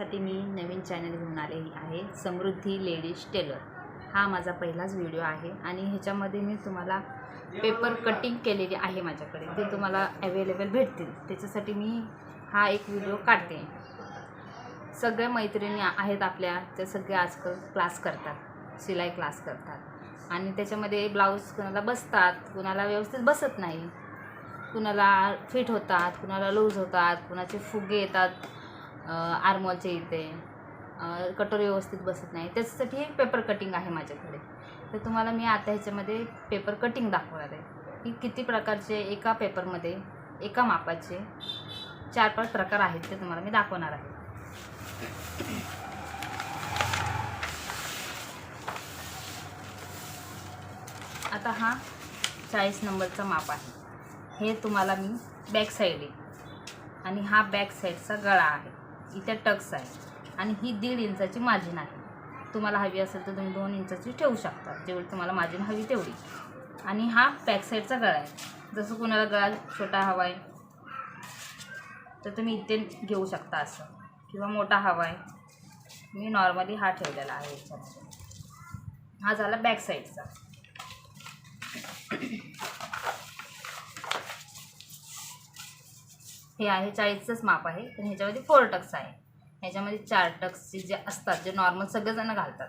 साठी मी नवीन चॅनल घेऊन आलेली आहे समृद्धी लेडीज टेलर. हा माझा पहिलाच व्हिडिओ आहे आणि ह्याच्यामध्ये मी तुम्हाला पेपर कटिंग केलेली आहे माझ्याकडे. ते तुम्हाला अवेलेबल भेटतील. त्याच्यासाठी मी हा एक व्हिडिओ काढते. सगळ्या मैत्रिणी आहेत आपल्या त्या सगळ्या आजकाल क्लास करतात शिलाई क्लास करतात. आणि त्याच्यामध्ये ब्लाऊज कुणाला बसतात कुणाला व्यवस्थित बसत नाही. कुणाला फिट होतात कुणाला लूज होतात कुणाचे फुगे येतात. आरमॉलच्या इथे. अ, कटोरी व्यवस्थित बसत नाही. त्याच्यासाठी हे पेपर कटिंग आहे माझ्याकडे. तर तुम्हाला मी आता ह्याच्यामध्ये पेपर कटिंग दाखवणार आहे. की किती प्रकारचे एका पेपरमध्ये एका मापाचे चार पाच प्रकार आहेत ते तुम्हाला मी दाखवणार आहे. आता हा चाळीस नंबरचा माप आहे. हे तुम्हाला मी बॅक साईड आहे. आणि हा बॅक साईडचा गळा आहे. इथे टक्स आहे. आणि ही दीड इंचाची मार्जिन आहे. तुम्हाला हवी असेल तर तुम्ही दोन इंचाची ठेवू शकता. जेवढी तुम्हाला मार्जिन हवी तेवढी. आणि हा बॅक साईडचा गळा आहे. जसं कुणाला गळा छोटा हवा आहे तर तुम्ही इथे घेऊ शकता असं. किंवा मोठा हवा आहे. मी नॉर्मली हा ठेवलेला आहे हा झाला बॅक हे आहे चाळीसचंच माप आहे. पण ह्याच्यामध्ये फोर टक्स आहे. ह्याच्यामध्ये चार टक्सचे जे असतात जे नॉर्मल सगळेजणं घालतात.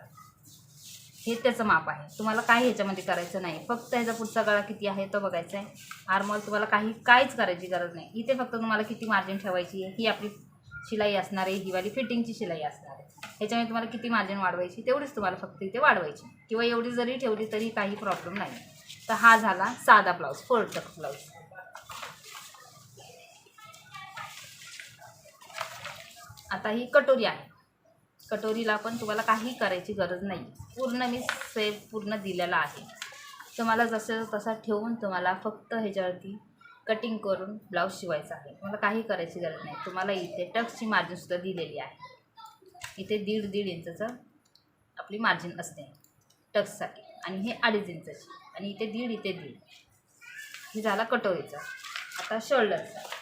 हे त्याचं माप आहे. तुम्हाला काही ह्याच्यामध्ये करायचं नाही. फक्त ह्याचा पुढचा गळा किती आहे तो बघायचा आहे आरमॉल तुम्हाला काही काहीच करायची गरज नाही. इथे फक्त तुम्हाला किती मार्जिन ठेवायची आहे ही आपली शिलाई असणार आहे ही वाली फिटिंगची शिलाई असणार आहे. ह्याच्यामध्ये तुम्हाला किती मार्जिन वाढवायची तेवढीच तुम्हाला फक्त इथे वाढवायची किंवा एवढी जरी ठेवली तरी काही प्रॉब्लेम नाही. तर हा झाला साधा ब्लाऊज फोर टक्स ब्लाऊज आता ही कटोरी आहे. कटोरीला पण तुम्हाला काही करायची गरज नाही. पूर्ण मी सेव पूर्ण दिलेला आहे. तुम्हाला जसं तसा ठेवून तुम्हाला फक्त ह्याच्यावरती कटिंग करून ब्लाऊज शिवायचा आहे. तुम्हाला काही करायची गरज नाही. तुम्हाला इथे टक्सची मार्जिनसुद्धा दिलेली आहे. इथे दीड दीड इंचचं आपली मार्जिन असते. टक्ससाठी आणि हे अडीच इंचाची. आणि इथे दीड इथे दीड. हे झाला कटोरीचा. आता शोल्डरचा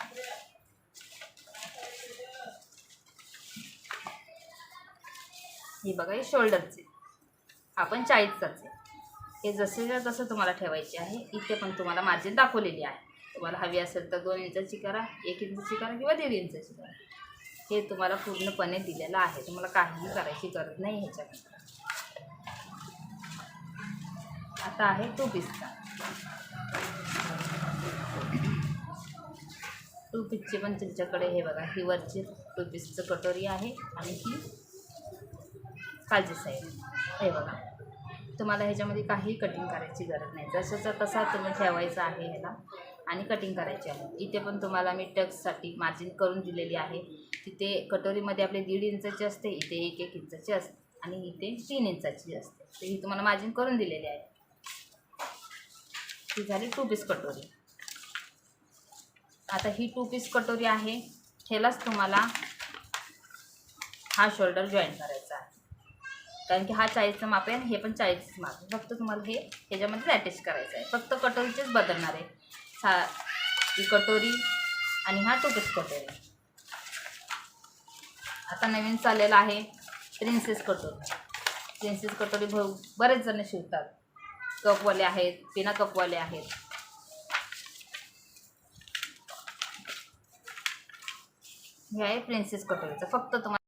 हे बघा हे शोल्डरचे आपण चाळीसचाच आहे. हे जसे तसं तुम्हाला ठेवायचे आहे इथे पण तुम्हाला मार्जिन दाखवलेली आहे. तुम्हाला हवी असेल तर दोन इंचाची करा एक इंचाची करा किंवा दीड इंचाची करा. हे तुम्हाला पूर्णपणे दिलेलं आहे. तुम्हाला काहीही करायची गरज नाही ह्याच्यात आता आहे टू पीसचा टू पीसची पण तुमच्याकडे हे बघा ही वरची टू पीसचं कटोरी आहे आणि ही काळजी साईड हे बघा. तुम्हाला ह्याच्यामध्ये काही कटिंग करायची गरज नाही. जसंचा तसा तुम्ही ठेवायचा आहे ह्याला आणि कटिंग करायची आहे. इथे पण तुम्हाला मी टक्ससाठी मार्जिन करून दिलेली आहे. तिथे कटोरीमध्ये आपले दीड इंचाची असते इथे एक एक इंचाची असते आणि इथे तीन इंचाची असते. तर ही तुम्हाला मार्जिन करून दिलेली आहे. ही झाली टू पीस कटोरी. आता ही टू पीस कटोरी आहे. ह्यालाच तुम्हाला हा शोल्डर जॉईन करायचा आहे. कारण की हा चाळीसचं माप आहे आणि हे पण चाळीसचं माप आहे. फक्त तुम्हाला हे ह्याच्यामध्ये अटॅच करायचं आहे. फक्त कटोरीचेच बदलणार आहे. सा ही कटोरी आणि हा टू कटोरी. आता नवीन चाललेला आहे प्रिन्सेस कटोरी. प्रिन्सेस कटोरी भाऊ बरेच जण शिवतात. कपवाले आहेत पिना कपवाले आहेत. हे आहे प्रिन्सेस कटोरीचं. फक्त तुम्हाला